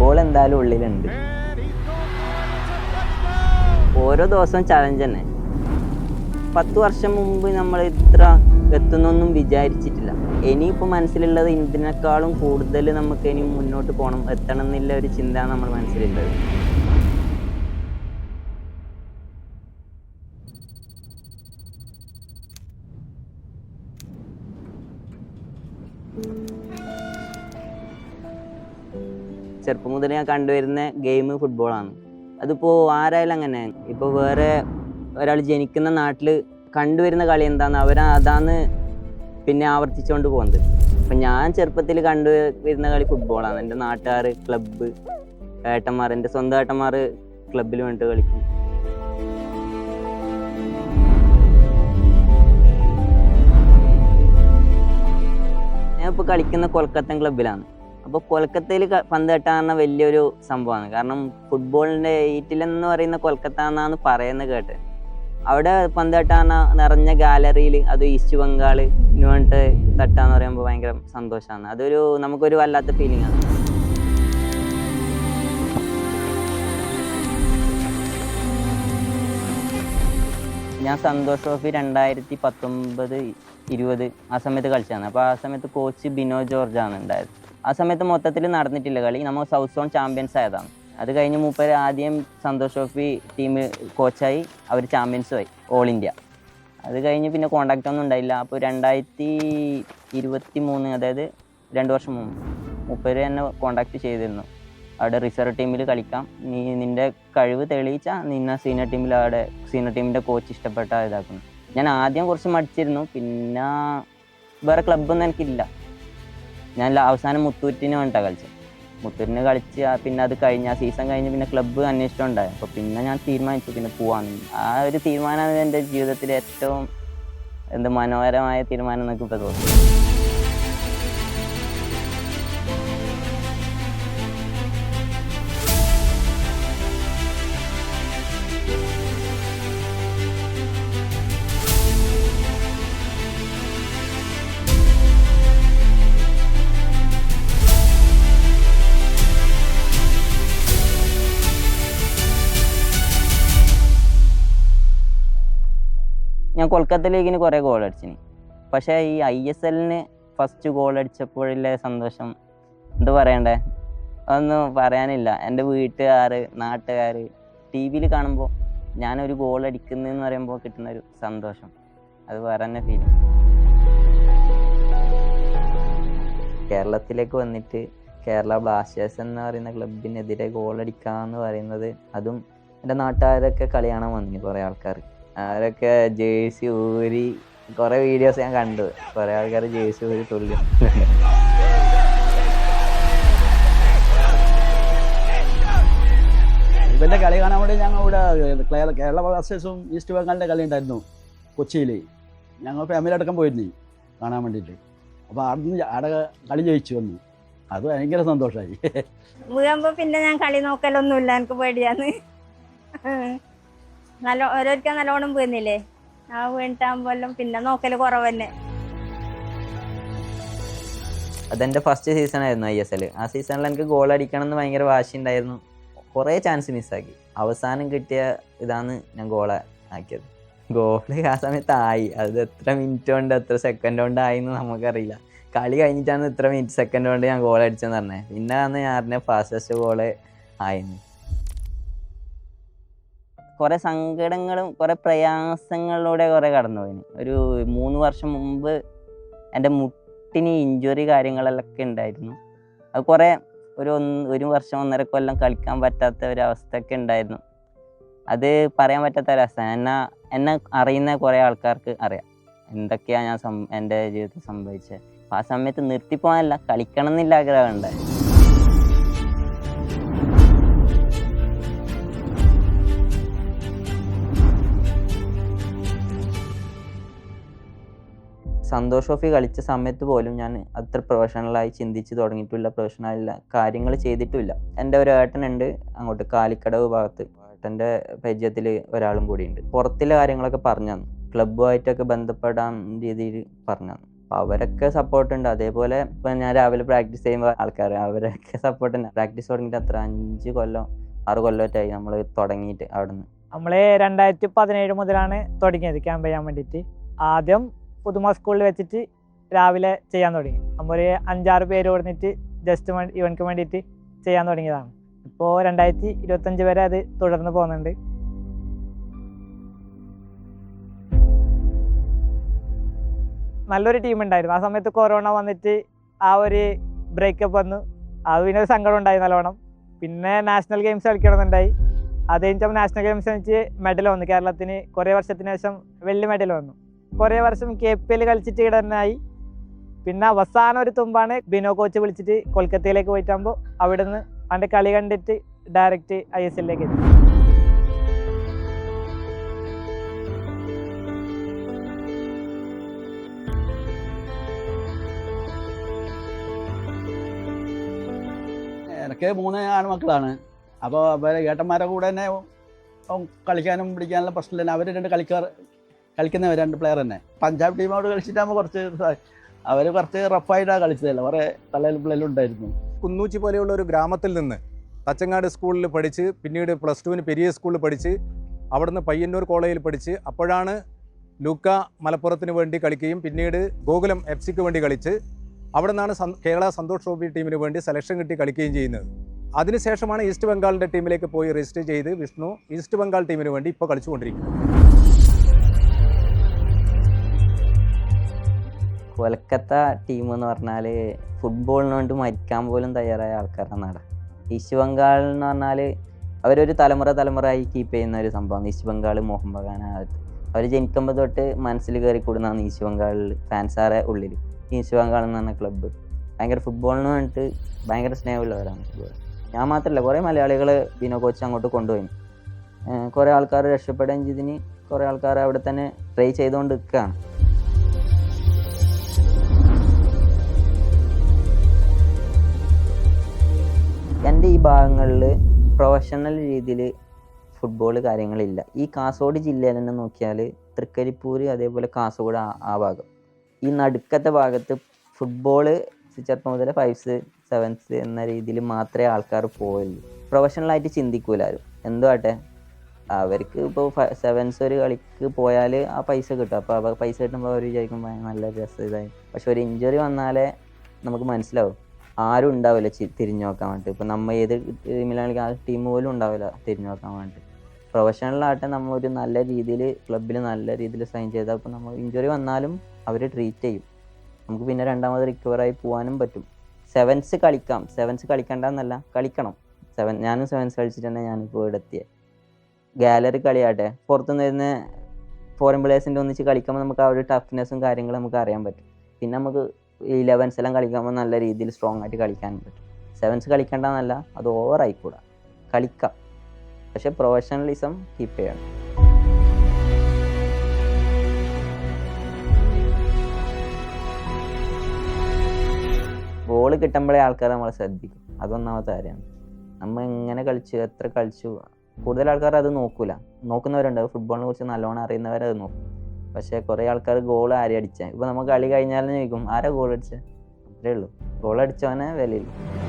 Football എന്തായാലും ഉള്ളിലുണ്ട്. ഓരോ ദിവസവും ചലഞ്ച് തന്നെ. പത്ത് വർഷം മുമ്പ് നമ്മൾ ഇത്ര എത്തുന്നൊന്നും വിചാരിച്ചിട്ടില്ല. ഇനിയിപ്പോൾ മനസ്സിലുള്ളത് ഇതിനേക്കാളും കൂടുതൽ നമുക്ക് ഇനി മുന്നോട്ട് പോകണം എത്തണം എന്നുള്ള ഒരു ചിന്ത നമ്മൾ മനസ്സിലുള്ളത്. ചെറുപ്പം മുതൽ ഞാൻ കണ്ടുവരുന്ന ഗെയിം ഫുട്ബോളാണ് അതിപ്പോൾ ആരായാലും അങ്ങനെ. ഇപ്പോൾ വേറെ ഒരാൾ ജനിക്കുന്ന നാട്ടിൽ കണ്ടുവരുന്ന കളി എന്താന്ന് അവർ അതാന്ന് പിന്നെ ആവർത്തിച്ചുകൊണ്ട് പോകുന്നത് അപ്പം ഞാൻ ചെറുപ്പത്തിൽ കണ്ടുവരുന്ന കളി ഫുട്ബോളാണ് എന്റെ നാട്ടുകാർ ക്ലബ്ബ് ഏട്ടന്മാർ എന്റെ സ്വന്തം ഏട്ടന്മാർ ക്ലബ്ബിൽ വേണ്ടിട്ട് കളിക്കും. ഞാൻ ഇപ്പോൾ കളിക്കുന്ന കൊൽക്കത്ത ക്ലബ്ബിലാണ് അപ്പോൾ കൊൽക്കത്തയിൽ പന്ത് പറഞ്ഞാൽ വലിയൊരു സംഭവമാണ്. കാരണം ഫുട്ബോളിന്റെ ഈറ്റിലെന്ന് പറയുന്ന കൊൽക്കത്ത എന്നാണ് പറയുന്നത് കേട്ട്. അവിടെ പന്ത് തട്ടാൻ നിറഞ്ഞ ഗാലറിയിൽ അത് ഈസ്റ്റ് ബംഗാൾ വേണ്ടിട്ട് തട്ടാന്ന് പറയുമ്പോൾ ഭയങ്കര സന്തോഷമാണ് അതൊരു നമുക്കൊരു വല്ലാത്ത ഫീലിംഗ് ആണ്. ഞാൻ സന്തോഷ് ട്രോഫി രണ്ടായിരത്തി പത്തൊമ്പത് ഇരുപത് ആ സമയത്ത് കളിച്ചതാണ്. അപ്പോൾ ആ സമയത്ത് കോച്ച് ബിനോ ജോർജാണ് ഉണ്ടായത്. ആ സമയത്ത് മൊത്തത്തിൽ നടന്നിട്ടില്ല കളി. നമ്മൾ സൗത്ത് സോൺ ചാമ്പ്യൻസ് ആയതാണ്. അത് കഴിഞ്ഞ് മൂപ്പര് ആദ്യം സന്തോഷ് ട്രോഫി ടീം കോച്ചായി അവർ ചാമ്പ്യൻസുമായി ഓൾ ഇന്ത്യ അത് കഴിഞ്ഞ് പിന്നെ കോണ്ടാക്റ്റ് ഒന്നും ഉണ്ടായില്ല. അപ്പോൾ രണ്ടായിരത്തി ഇരുപത്തി മൂന്ന് അതായത് രണ്ട് വർഷം മുമ്പ് മൂപ്പര് എന്നെ കോണ്ടാക്ട് ചെയ്തിരുന്നു. അവിടെ റിസർവ് ടീമിൽ കളിക്കാം. നീ നിന്റെ കഴിവ് തെളിയിച്ചാൽ നിന്നെ സീനിയർ ടീമിൽ അവിടെ സീനിയർ ടീമിന്റെ കോച്ച് ഇഷ്ടപ്പെട്ട ഇതാക്കുന്നു. ഞാൻ ആദ്യം കുറച്ച് മടിച്ചിരുന്നു. പിന്നെ വേറെ ക്ലബ്ബൊന്നും എനിക്കില്ല. ഞാൻ അവസാനം മുത്തൂറ്റിന് വേണ്ട കളിച്ചത്. മുത്തൂരിന് കളിച്ച് പിന്നെ അത് കഴിഞ്ഞ് ആ സീസൺ കഴിഞ്ഞ് പിന്നെ ക്ലബ്ബ് അന്വേഷിച്ചിട്ടുണ്ടായി അപ്പോൾ പിന്നെ ഞാൻ തീരുമാനിച്ചു പിന്നെ പോവാന്ന് ആ ഒരു തീരുമാനമാണ് എന്റെ ജീവിതത്തിലെ ഏറ്റവും എന്ത് മനോഹരമായ തീരുമാനം എന്നൊക്കെ ഇപ്പോൾ തോന്നുന്നു. കൊൽക്കത്ത ലീഗിന് കുറേ ഗോൾ അടിച്ചിന്. പക്ഷേ ഈ ഐ എസ് എല്ലിന് ഫസ്റ്റ് ഗോൾ അടിച്ചപ്പോഴുള്ള സന്തോഷം? എന്ത് പറയണ്ടേ? അതൊന്നും പറയാനില്ല. എന്റെ വീട്ടുകാർ നാട്ടുകാർ ടി വിയിൽ കാണുമ്പോൾ ഞാനൊരു ഗോൾ അടിക്കുന്നതെന്ന് പറയുമ്പോൾ കിട്ടുന്ന ഒരു സന്തോഷം. അത് വേറെ തന്നെ ഫീൽ കേരളത്തിലേക്ക് വന്നിട്ട് കേരള ബ്ലാസ്റ്റേഴ്സ് എന്ന് പറയുന്ന ക്ലബിനെതിരെ ഗോൾ അടിക്കാന്ന് പറയുന്നത് അതും എന്റെ നാട്ടുകാരൊക്കെ കളി വന്നിന് കുറേ ആൾക്കാർ അവരൊക്കെ ജേഴ്സി ഊരി കുറെ വീഡിയോസ് ഞാൻ കണ്ടു. കുറെ ആൾക്കാർ ജേഴ്സി ഊരി തുള്ളി. ഇവന്റെ കളി കാണാൻ വേണ്ടി ഞങ്ങൾ ഇവിടെ കേരള ബ്ലാസ്റ്റേഴ്സും ഈസ്റ്റ് ബംഗാളിന്റെ കളി ഉണ്ടായിരുന്നു കൊച്ചിയിൽ ഞങ്ങൾ ഫാമിലി അടക്കം പോയിരുന്നു കാണാൻ വേണ്ടിയിട്ട്. അപ്പോൾ അവിടുന്ന് അവിടെ കളി ജയിച്ചു വന്നു. അത് ഭയങ്കര സന്തോഷമായി പിന്നെ ഞാൻ കളി നോക്കലൊന്നുമില്ല. എനിക്ക് പേടിയാന്ന് നല്ല ഓരോരിക്ക നല്ലോണം വീണില്ലേ ആ വീണിട്ടാകുമ്പോഴും പിന്നെ നോക്കൽ കുറവ് അതെന്റെ ഫസ്റ്റ് സീസൺ ആയിരുന്നു ഐ എസ് എൽ ആ സീസണിൽ എനിക്ക് ഗോൾ അടിക്കണം എന്ന് ഭയങ്കര വാശി ഉണ്ടായിരുന്നു കുറേ ചാൻസ് മിസ്സാക്കി അവസാനം കിട്ടിയ ഇതാണ് ഞാൻ ഗോൾ ആക്കിയത്. ഗോൾ ആ സമയത്ത് ആയി. അത് എത്ര മിനിറ്റ് കൊണ്ട് എത്ര സെക്കൻഡ് കൊണ്ട് ആയി എന്ന് നമുക്കറിയില്ല. കളി കഴിഞ്ഞിട്ടാണ് ഇത്ര മിനിറ്റ് സെക്കൻഡ് കൊണ്ട് ഞാൻ ഗോൾ അടിച്ചെന്ന് പറഞ്ഞത് പിന്നെ അന്ന് ഞാൻ അറിഞ്ഞ ഫാസ്റ്റസ്റ്റ് ഗോൾ ആയിരുന്നു കുറെ സങ്കടങ്ങളും കുറെ പ്രയാസങ്ങളിലൂടെ കുറെ കടന്നുപോയിന്. ഒരു മൂന്ന് വർഷം മുമ്പ് എന്റെ മുട്ടിന് ഇഞ്ചുറി കാര്യങ്ങളൊക്കെ ഉണ്ടായിരുന്നു. അത് കുറെ ഒരു ഒന്ന് ഒരു വർഷം ഒന്നര കൊല്ലം കളിക്കാൻ പറ്റാത്ത ഒരു അവസ്ഥയൊക്കെ ഉണ്ടായിരുന്നു. അത് പറയാൻ പറ്റാത്ത ഒരവസ്ഥ എന്നെ എന്നെ അറിയുന്ന കുറേ ആൾക്കാർക്ക് അറിയാം. എന്തൊക്കെയാണ് ഞാൻ സം എന്റെ ജീവിതത്തിൽ സംഭവിച്ചത്. ആ സമയത്ത് നിർത്തിപ്പോകാനല്ല കളിക്കണം എന്നില്ല ആഗ്രഹം ഉണ്ടായി സന്തോഷ് ട്രോഫി കളിച്ച സമയത്ത് പോലും ഞാൻ അത്ര പ്രൊഫഷണലായി ചിന്തിച്ച് തുടങ്ങിയിട്ടില്ല പ്രൊഫഷണൽ കാര്യങ്ങൾ ചെയ്തിട്ടില്ല എന്റെ ഒരു ഏട്ടനുണ്ട് അങ്ങോട്ട് കാലിക്കടവ് ഭാഗത്ത്. ഏട്ടന്റെ പരിചയത്തിൽ ഒരാളും കൂടിയുണ്ട്. പുറത്തിലെ കാര്യങ്ങളൊക്കെ പറഞ്ഞു തന്നു ക്ലബ്ബുമായിട്ടൊക്കെ ബന്ധപ്പെടാൻ രീതിയിൽ പറഞ്ഞു തന്നു അപ്പോൾ അവരൊക്കെ സപ്പോർട്ട് ഉണ്ട്. അതേപോലെ ഇപ്പം ഞാൻ രാവിലെ പ്രാക്ടീസ് ചെയ്യുമ്പോൾ ആൾക്കാർ അവരൊക്കെ സപ്പോർട്ട് ഉണ്ട് പ്രാക്ടീസ് തുടങ്ങിയിട്ട് അത്ര അഞ്ച് കൊല്ലം ആറ് കൊല്ലമായിട്ടായി നമ്മൾ തുടങ്ങിയിട്ട് അവിടെ നിന്ന് നമ്മൾ രണ്ടായിരത്തി പതിനേഴ് മുതലാണ് തുടങ്ങിയത്. ക്യാമ്പ് ചെയ്യാൻ വേണ്ടിയിട്ട്. ആദ്യം പുതുമ സ്കൂളിൽ വെച്ചിട്ട് രാവിലെ ചെയ്യാൻ തുടങ്ങി. നമ്മൾ ഒരു അഞ്ചാറ് പേര് ഓടുന്നിട്ട് ജസ്റ്റ് ഇവൻക്ക് വേണ്ടിയിട്ട് ചെയ്യാൻ തുടങ്ങിയതാണ്. ഇപ്പോൾ രണ്ടായിരത്തി ഇരുപത്തഞ്ച് വരെ അത് തുടർന്ന് പോകുന്നുണ്ട്. നല്ലൊരു ടീം ഉണ്ടായിരുന്നു. ആ സമയത്ത് കൊറോണ വന്നിട്ട് ആ ഒരു ബ്രേക്കപ്പ് വന്നു. അത് പിന്നെ ഒരു സങ്കടം ഉണ്ടായി നല്ലോണം. പിന്നെ നാഷണൽ ഗെയിംസ് കളിക്കണമെന്നുണ്ടായി. അത് കഴിഞ്ഞപ്പോൾ നാഷണൽ ഗെയിംസ് വെച്ച് മെഡൽ വന്നു. കേരളത്തിന് കുറേ വർഷത്തിന് ശേഷം വെള്ളി മെഡൽ വന്നു. കുറേ വർഷം കെ പി എൽ കളിച്ചിട്ട് ആയി. പിന്നെ അവസാനം ഒരു തുമ്പാണ് ബിനോ കോച്ച് വിളിച്ചിട്ട് കൊൽക്കത്തയിലേക്ക് പോയിട്ടാകുമ്പോൾ അവിടെ നിന്ന് അവന്റെ കളി കണ്ടിട്ട് ഡയറക്റ്റ് ഐ എസ് എല്ലിലേക്ക് എത്തി. എനിക്ക് മൂന്ന് ആൺമക്കളാണ്. അപ്പോൾ അവരെ ഏട്ടന്മാരെ കൂടെ തന്നെ കളിക്കാനും പിടിക്കാനുള്ള പ്രശ്നമില്ല. അവർ രണ്ട് കളിക്കാർ കളിക്കുന്നവർ രണ്ട് പ്ലെയർ തന്നെ. പഞ്ചാബ് ടീമോട് കളിച്ചിട്ടാകുമ്പോൾ കുറച്ച് അവർ കുറച്ച് റഫായിട്ടാണ് കളിച്ചതല്ല കുറേ തലയിൽ പിള്ളേരും ഉണ്ടായിരുന്നു. കുന്നൂച്ചി പോലെയുള്ള ഒരു ഗ്രാമത്തിൽ നിന്ന് തച്ചങ്ങാട് സ്കൂളിൽ പഠിച്ച് പിന്നീട് പ്ലസ് ടുവിന് പെരിയ സ്കൂളിൽ പഠിച്ച് അവിടുന്ന് പയ്യന്നൂർ കോളേജിൽ പഠിച്ച് അപ്പോഴാണ് ലൂക്ക മലപ്പുറത്തിന് വേണ്ടി കളിക്കുകയും പിന്നീട് ഗോകുലം എഫ് സിക്ക് വേണ്ടി കളിച്ച് അവിടെ നിന്നാണ് കേരള സന്തോഷ് ട്രോഫി ടീമിന് വേണ്ടി സെലക്ഷൻ കിട്ടി കളിക്കുകയും ചെയ്യുന്നത്. അതിനുശേഷമാണ് ഈസ്റ്റ് ബംഗാളിന്റെ ടീമിലേക്ക് പോയി രജിസ്റ്റർ ചെയ്ത് വിഷ്ണു ഈസ്റ്റ് ബംഗാൾ ടീമിന് വേണ്ടി ഇപ്പോൾ കളിച്ചുകൊണ്ടിരിക്കുന്നത്. കൊൽക്കത്ത ടീം എന്ന് പറഞ്ഞാൽ ഫുട്ബോളിന് വേണ്ടി മരിക്കാൻ പോലും തയ്യാറായ ആൾക്കാരാണ് അവിടെ ഈസ്റ്റ് ബംഗാൾ എന്ന് പറഞ്ഞാൽ അവരൊരു തലമുറ തലമുറയായി കീപ്പ് ചെയ്യുന്ന ഒരു സംഭവമാണ്. ഈസ്റ്റ് ബംഗാൾ മോഹൻ ബഗാൻ അവർ ജനിക്കുമ്പോൾ തൊട്ട് മനസ്സിൽ കയറി കൂടുന്നതാണ് ഈസ്റ്റ് ബംഗാളിൽ ഫാൻസാറെ ഉള്ളിൽ ഈസ്റ്റ് ബംഗാൾ എന്ന് പറഞ്ഞ ക്ലബ്ബ് ഭയങ്കര ഫുട്ബോളിന് വേണ്ടിയിട്ട് ഭയങ്കര സ്നേഹമുള്ളവരാണ് ഞാൻ മാത്രമല്ല കുറേ മലയാളികൾ വിനോ കോച്ച് അങ്ങോട്ട് കൊണ്ടുപോയി. കുറേ ആൾക്കാർ രക്ഷപ്പെടുകയും ചെയ്തിന് കുറേ ആൾക്കാർ അവിടെ തന്നെ ട്രൈ ചെയ്തുകൊണ്ട് നിൽക്കുകയാണ് ഭാഗങ്ങളിൽ പ്രൊഫഷണൽ രീതിയിൽ ഫുട്ബോൾ കാര്യങ്ങളില്ല. ഈ കാസർഗോഡ് ജില്ലയിൽ തന്നെ നോക്കിയാൽ തൃക്കരിപ്പൂർ അതേപോലെ കാസർഗോഡ് ആ ഭാഗം. ഈ നടുക്കത്തെ ഭാഗത്ത് ഫുട്ബോൾ ചെറുപ്പം മുതൽ ഫൈവ്സ് സെവൻസ് എന്ന രീതിയിൽ മാത്രമേ ആൾക്കാർ പോയുള്ളൂ പ്രൊഫഷണലായിട്ട് ചിന്തിക്കൂല ആരും. എന്തോ ആട്ടെ? അവർക്ക് ഇപ്പോൾ സെവൻസ് ഒരു കളിക്ക് പോയാൽ ആ പൈസ കിട്ടും. അപ്പോൾ പൈസ കിട്ടുമ്പോൾ അവർ വിചാരിക്കും "ഭയ- നല്ല രസം ഇതായി പക്ഷെ ഒരു ഇഞ്ചുറി വന്നാലേ നമുക്ക് മനസ്സിലാവും. ആരും ഉണ്ടാവില്ല തിരിഞ്ഞു നോക്കാൻ വേണ്ടിയിട്ട് ഇപ്പം നമ്മൾ ഏത് ടീമിലാണെങ്കിൽ ആ ടീം പോലും ഉണ്ടാവില്ല തിരിഞ്ഞു നോക്കാൻ വേണ്ടിയിട്ട് പ്രൊഫഷണലാകട്ടെ നമ്മൾ ഒരു നല്ല രീതിയിൽ ക്ലബിൽ നല്ല രീതിയിൽ സൈൻ ചെയ്താൽ ഇപ്പം നമ്മൾ ഇഞ്ചുറി വന്നാലും അവർ ട്രീറ്റ് ചെയ്യും. നമുക്ക് പിന്നെ രണ്ടാമത് റിക്കവറായി പോകാനും പറ്റും. സെവൻസ് കളിക്കാം. സെവൻസ് കളിക്കണ്ടെന്നല്ല കളിക്കണം. സെവൻ ഞാനും സെവൻസ് കളിച്ചിട്ട് തന്നെ ഞാനിപ്പോൾ ഇവിടെ എത്തിയത് ഗാലറി കളിയാട്ടെ. പുറത്തുനിന്ന് വരുന്ന ഫോറിൻ പ്ലേയേഴ്സിന്റെ ഒന്നിച്ച് കളിക്കുമ്പോൾ നമുക്ക് ആ ഒരു ടഫ്നെസ്സും കാര്യങ്ങളും നമുക്ക് അറിയാൻ പറ്റും. പിന്നെ നമുക്ക് ഇലവൻസ് എല്ലാം കളിക്കുമ്പോൾ നല്ല രീതിയിൽ സ്ട്രോങ് ആയിട്ട് കളിക്കാൻ പറ്റും. സെവൻസ് കളിക്കണ്ടെന്നല്ല അത് ഓവർ ആയിക്കൂടാ. കളിക്കാം. പക്ഷെ പ്രൊഫഷണലിസം കീപ്പ് ചെയ്യണം. ബോൾ കിട്ടുമ്പോഴേ ആൾക്കാർ നമ്മളെ ശ്രദ്ധിക്കും. അതൊന്നാമത്തെ കാര്യമാണ്. നമ്മൾ എങ്ങനെ കളിച്ചു എത്ര കളിച്ചു കൂടുതൽ ആൾക്കാർ അത് നോക്കൂല. നോക്കുന്നവരുണ്ട്. ഫുട്ബോളിനെ കുറിച്ച് നല്ലോണം അറിയുന്നവരത് നോക്കും. പക്ഷേ കുറേ ആൾക്കാർ ഗോൾ ആരെ അടിച്ചേ. ഇപ്പോൾ നമ്മൾ കളി കഴിഞ്ഞാലും ചോദിക്കും ആരാ ഗോൾ അടിച്ചത് അത്രേ ഉള്ളൂ. ഗോൾ അടിച്ചവനെ വിലയില്ല.